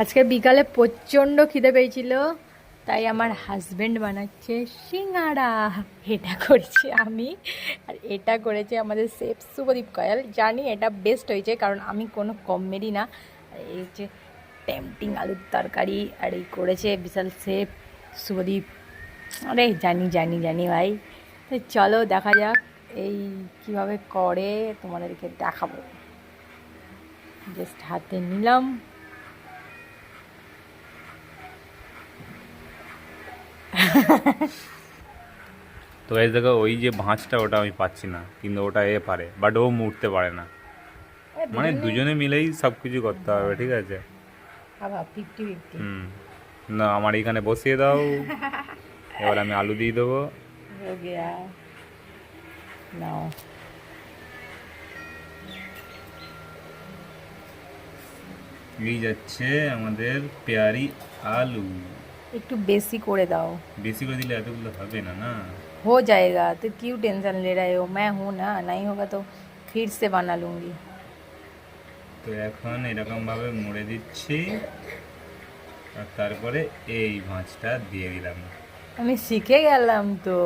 আজকে বিকালে প্রচণ্ড খিদে পেয়েছিল, তাই আমার হাজব্যান্ড বানাচ্ছে সিঙ্গাড়া। এটা করেছি আমি, আর এটা করেছে আমাদের সেফ শুভদীপ কয়াল। জানি এটা বেস্ট হয়েছে, কারণ আমি কোনো কম মেরি না। এই হচ্ছে টেম্পটিং আলুর তরকারি, আর এই করেছে বিশাল সেফ শুভদীপ। আরে জানি জানি জানি ভাই। চলো দেখা যাক এই কীভাবে করে, তোমাদেরকে দেখাবো। জাস্ট হাতে নিলাম। তো গাইজ দেখো ওই যে ভাঁজটা ওটা আমি পাচ্ছি না কিন্তু ওটা এ পারে বাট ও মুড়তে পারে না। মানে দুজনে মিলেই সব কিছু করতে হবে ঠিক আছে? হুম না আমার এখানে বসিয়ে দাও এবার আমি আলু দিয়ে দেবো। এই যাচ্ছে আমাদের পেয়ারি আলু। একটু বেশি করে দাও বেশি করে দিলে এতগুলো হবে না না हो जाएगा तो क्यों टेंशन ले रहे हो मैं हूँ ना नहीं होगा तो फिर से बना लूँगी তো এখন এরকম ভাবে মুড়ে দিচ্ছি আর তারপরে এই মাছটা দিয়ে দিলাম আমি শিখে গেলাম তো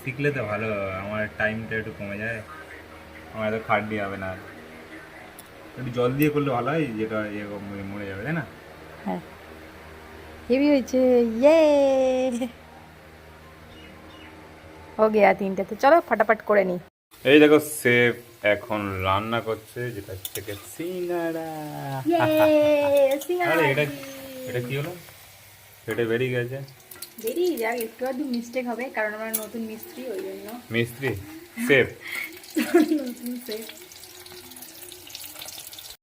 শিখলে তো ভালো আমার টাইমটা একটু কমে যায় আমার এত খাটনি হবে না আর। একটু জল দিয়ে করলে ভালো হয় যেটা ইয়ে ম- মরে যাবে তাই না হ্যাঁ হেভি হয়েছে ইয়ে ও চলো করে নি এই দেখো সেফ এখন রান্না করছে যেটা থেকে এটা এটা কি হলো? এটা বেরিয়ে গেছে। বেরিয়ে যাক একটু আধটু মিস্টেক হবে কারণ আমার নতুন মিস্ত্রি ওই জন্য। মিস্ত্রি? সেফ নতুন সেফ